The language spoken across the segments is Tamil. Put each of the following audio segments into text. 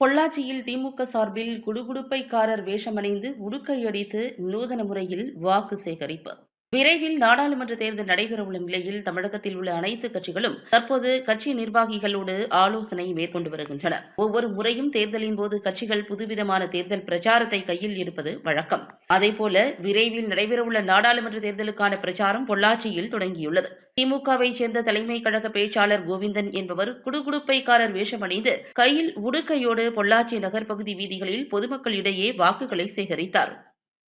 பொள்ளாச்சியில் திமுக சார்பில் குடுகுடுப்பைக்காரர் வேஷமணிந்து உடுக்கையடித்து நூதன முறையில் வாக்கு சேகரிப்பு. விரைவில் நாடாளுமன்ற தேர்தல் நடைபெறவுள்ள நிலையில் தமிழகத்தில் உள்ள அனைத்து கட்சிகளும் தற்போது கட்சி நிர்வாகிகளோடு ஆலோசனை மேற்கொண்டு வருகின்றன ஒவ்வொரு முறையும் தேர்தலின் போது கட்சிகள் புதுவிதமான தேர்தல் பிரச்சாரத்தை கையில் எடுப்பது வழக்கம். அதேபோல விரைவில் நடைபெறவுள்ள நாடாளுமன்ற தேர்தலுக்கான பிரச்சாரம் பொள்ளாச்சியில் தொடங்கியுள்ளது. திமுகவை சேர்ந்த தலைமை கழக பேச்சாளர் கோவிந்தன் என்பவர் குடுகுடுப்பைக்காரர் வேஷமணிந்து கையில் உடுக்கையோடு பொள்ளாச்சி நகர் பகுதி வீதிகளில் பொதுமக்களிடையே வாக்குகளை சேகரித்தார்.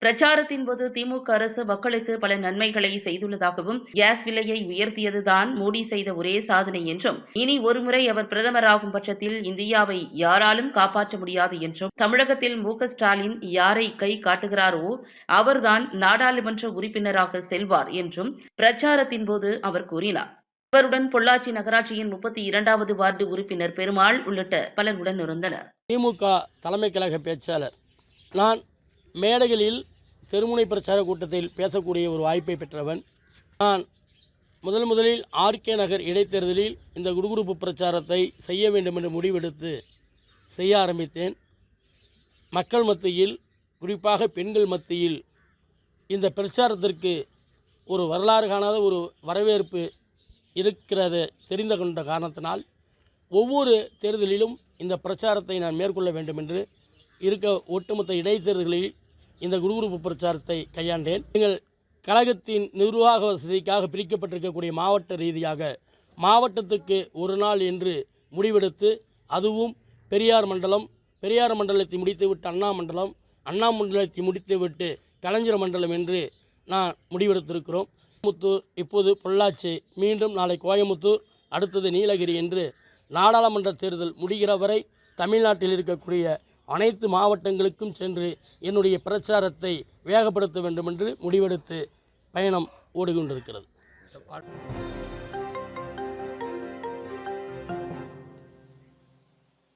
பிரச்சாரத்தின் போது திமுக அரசு மக்களுக்கு பல நன்மைகளை செய்துள்ளதாகவும் கேஸ் விலையை உயர்த்தியதுதான் மோடி செய்த ஒரே சாதனை என்றும் இனி ஒருமுறை அவர் பிரதமராகும் பட்சத்தில் இந்தியாவை யாராலும் காப்பாற்ற முடியாது என்றும் தமிழகத்தில் மு ஸ்டாலின் யாரை கை காட்டுகிறாரோ அவர்தான் நாடாளுமன்ற உறுப்பினராக செல்வார் என்றும் பிரச்சாரத்தின் போது அவர் கூறினார். இவருடன் பொள்ளாச்சி நகராட்சியின் முப்பத்தி இரண்டாவது வார்டு உறுப்பினர் பெருமாள் உள்ளிட்ட பலர் உடன் இருந்தனர் திமுக தலைமை கழக பேச்சாளர் நான் மேடைகளில் தெருமுனை பிரச்சார கூட்டத்தில் பேசக்கூடிய ஒரு வாய்ப்பை பெற்றவன் நான். முதல் முதலில் ஆர்கே நகர் இடைத்தேர்தலில் இந்த குடுகுடுப்பு பிரச்சாரத்தை செய்ய வேண்டும் என்று முடிவெடுத்து செய்ய ஆரம்பித்தேன். மக்கள் மத்தியில் குறிப்பாக பெண்கள் மத்தியில் இந்த பிரச்சாரத்திற்கு ஒரு வரலாறு காணாத ஒரு வரவேற்பு இருக்கிறது தெரிந்து கொண்ட காரணத்தினால் ஒவ்வொரு தேர்தலிலும் இந்த பிரச்சாரத்தை நான் மேற்கொள்ள வேண்டும் என்று இருக்க ஒட்டுமொத்த இடைத்தேர்தல்களில் இந்த குருகுருப்பு பிரச்சாரத்தை கையாண்டேன். எங்கள் கழகத்தின் நிர்வாக வசதிக்காக பிரிக்கப்பட்டிருக்கக்கூடிய மாவட்ட ரீதியாக மாவட்டத்துக்கு ஒரு நாள் என்று முடிவெடுத்து அதுவும் பெரியார் மண்டலம் பெரியார் மண்டலத்தை முடித்துவிட்டு அண்ணா மண்டலம் அண்ணா மண்டலத்தை முடித்துவிட்டு கலைஞர் மண்டலம் என்று நான் முடிவெடுத்திருக்கிறோம். முத்தூர் இப்போது பொள்ளாச்சி மீண்டும் நாளை கோயமுத்தூர் அடுத்தது நீலகிரி என்று நாடாளுமன்ற தேர்தல் முடிகிற வரை தமிழ்நாட்டில் இருக்கக்கூடிய அனைத்து மாவட்டங்களுக்கும் சென்று என்னுடைய பிரச்சாரத்தை வேகப்படுத்த வேண்டும் என்று முடிவெடுத்து பயணம் ஓடிக்கொண்டிருக்கிறது.